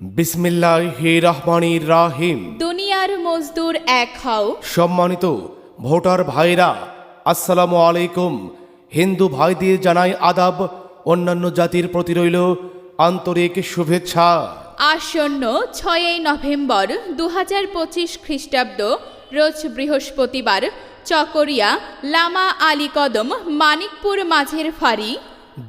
বিসমিল্লাহ রহমানির রাহিম। দুনিয়ার মজদুর এক হও। সম্মানিত ভোটার ভাইরা আসসালামু আলাইকুম। হিন্দু ভাইদের জানাই আদাব অন্যান্য জাতির প্রতি রইল আন্তরিক শুভেচ্ছা। আসন্ন ছয়ই নভেম্বর দু হাজার পঁচিশ খ্রিস্টাব্দ রোজ বৃহস্পতিবার চকরিয়া লামা আলী কদম মানিকপুর মাঝের ফাঁড়ি।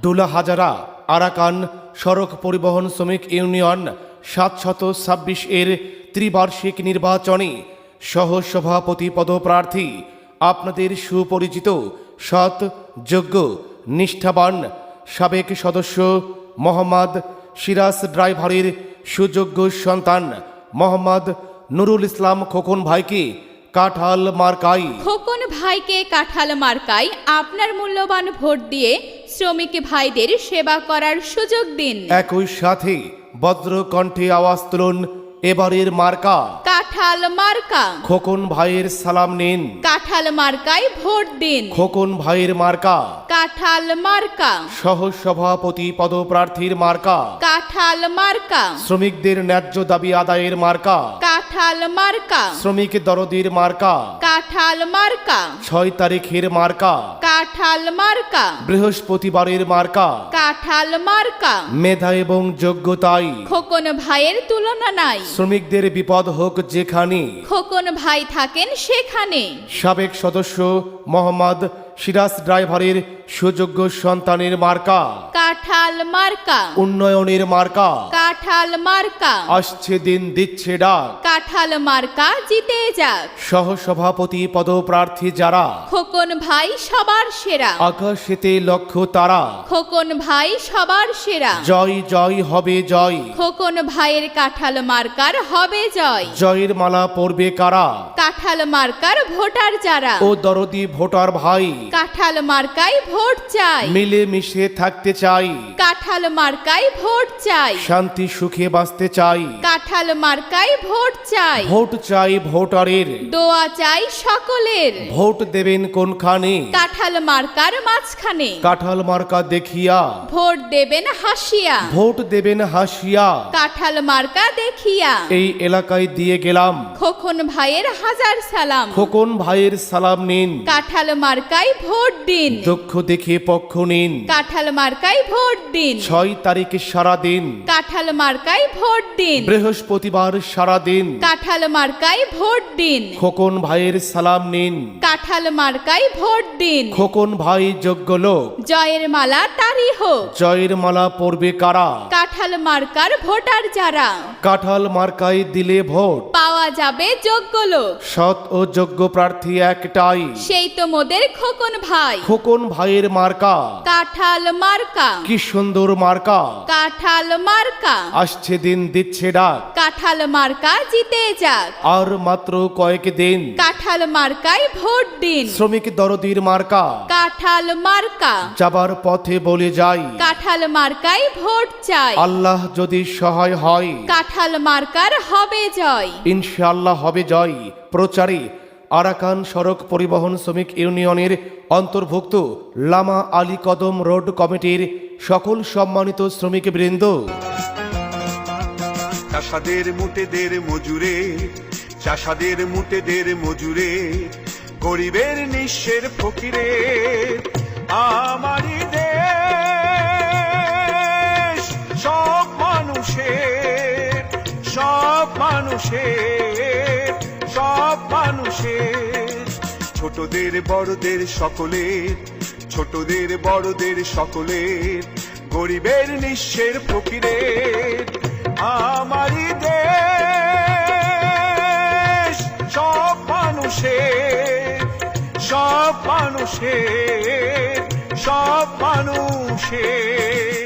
দুলা হাজারা আরাকান সড়ক পরিবহন শ্রমিক ইউনিয়ন সাতশত ছাব্বিশ এর ত্রিবার্ষিক নির্বাচনে সহ সভাপতি পদপ্রার্থী আপনাদের সুপরিচিত সৎ যোগ্য নিষ্ঠাবান সাবেক সদস্য মোহাম্মদ সিরাজ ড্রাইভারের সুযোগ্য সন্তান মোহাম্মদ নুরুল ইসলাম খোকন ভাইকে কাঠাল মার্কাই খোকন ভাইকে কাঁঠাল মার্কাই আপনার মূল্যবান ভোট দিয়ে শ্রমিক ভাইদের সেবা করার সুযোগ দিন। একই সাথে বজ্র কণ্ঠে আওয়াজ তুলুন এবারের মার্কা। কাঁঠাল মার্কা। খোকন ভাইয়ের সালাম নিন। কাঠাল মার্কায় ভোট দিন। খোকন ভাইয়ের মার্কা। কাঠাল মার্কা। সহ সভাপতি পদপ্রার্থীর মার্কা। কাঠাল মার্কা। শ্রমিকদের ন্যায্য দাবি আদায়ের মার্কা। কাঁঠাল মার্কা। শ্রমিক দরদির মার্কা। কাঁঠাল মার্কা। ছয় তারিখের মার্কা। কাঁঠাল মার্কা। বৃহস্পতিবারের মার্কা। কাঁঠাল মার্কা। মেধা এবং যোগ্যতাই। খোকন ভাইয়ের তুলনা নাই। শ্রমিকদের বিপদ হোক যেখানে। খোকন ভাই থাকেন সেখানে। সাবেক সদস্য মোহাম্মদ সিরাজ ড্রাইভারের সুযোগ্য সন্তানের মার্কা। কাঁঠাল মার্কা। উন্নয়নের মার্কা। কাঁঠাল মার্কা। আসছে দিন দিচ্ছে ডাক। কাঁঠাল মার্কা জিতে যাক। সহসভাপতি পদপ্রার্থী যারা খোকন ভাই সবার সেরা। আকাশেতে লক্ষ্য তারা। খোকন ভাই সবার সেরা। জয় জয় হবে জয়। খোকন ভাইয়ের কাঁঠাল মার্কার হবে জয়। জয়ের মালা পড়বে কারা? কাঁঠাল মার্কার ভোটার যারা। ও দরদি ভোটার ভাই। কাঁঠাল মার্কায় ভোট চাই। মিলে মিশে থাকতে চাই। কাঁঠাল মার্কায় ভোট চাই। শান্তি সুখে বাঁচতে চাই। কাঁঠাল মার্কায় ভোট চাই। ভোট চাই ভোটারের। দোয়া চাই সকলের। ভোট দেবেন কোনখানে? কাঁঠাল মার্কার মাঝখানে। কাঁঠাল মার্কা দেখিয়া। ভোট দেবেন হাসিয়া। ভোট দেবেন হাসিয়া। কাঁঠাল মার্কা দেখিয়া। এই এলাকায় দিয়ে গেলাম। খোকন ভাইয়ের হাজার সালাম। খোকন ভাইয়ের সালাম নিন। কাঁঠাল মার্কায় ভোট দিন। দক্ষ দেখে পক্ষ নিন। কাঁঠাল মার্কায় ভোট দিন। ছয় তারিখে সারা দিন। কাঁঠাল মার্কায় ভোট দিন। বৃহস্পতিবার সারা দিন। কাঁঠাল মার্কায় ভোট দিন। খোকন ভাইয়ের সালাম নিন। কাঁঠাল মার্কায় ভোট দিন। খোকন ভাই যোগ্য লোক। জয়ের মালা তারই হোক। জয়ের মালা পড়বে কারা? কাঁঠাল মার্কার ভোটার যারা। কাঁঠাল মার্কায় দিলে ভোট। পাওয়া যাবে যোগ্য লোক। সৎ ও যোগ্য প্রার্থী একটাই। সেই তো মোদের খোকন ভাই। খোকন ভাইয়ের মার্কা। কাঁঠাল মার্কা। কি সুন্দর মার্কা। কাঁঠাল মার্কা। আসছে দিন দিচ্ছে ডাক। কাঁঠাল মার্কা জিতে যাক। আর মাত্র কয়েক দিন। কাঁঠাল মার্কায় ভোট দিন। শ্রমিক দরদির মার্কা। কাঁঠাল মার্কা। যাবার পথে বলে যাই। কাঁঠাল মার্কায় ভোট চাই। আল্লাহ যদি সহায় হয়। কাঁঠাল মার্কার হবে জয়। ইনশাআল্লাহ হবে জয়। প্রচারে আরাকান সড়ক পরিবহন শ্রমিক ইউনিয়নের অন্তর্ভুক্ত লামা আলী কদম রোড কমিটির সকল সম্মানিত শ্রমিক বৃন্দ চাষাদের মুটেদের মজুরে, চাষাদের মুটেদের মজুরে, গরিবের নিঃস্বের ফকিরে, আমারই সব মানুষের সব মানুষের মানুষের ছোটদের, বড়দের সকলের, ছোটদের, বড়দের সকলের, গরিবের নিঃস্বের ফকিরের, আমারই দেশ। সব মানুষের সব মানুষের সব মানুষের।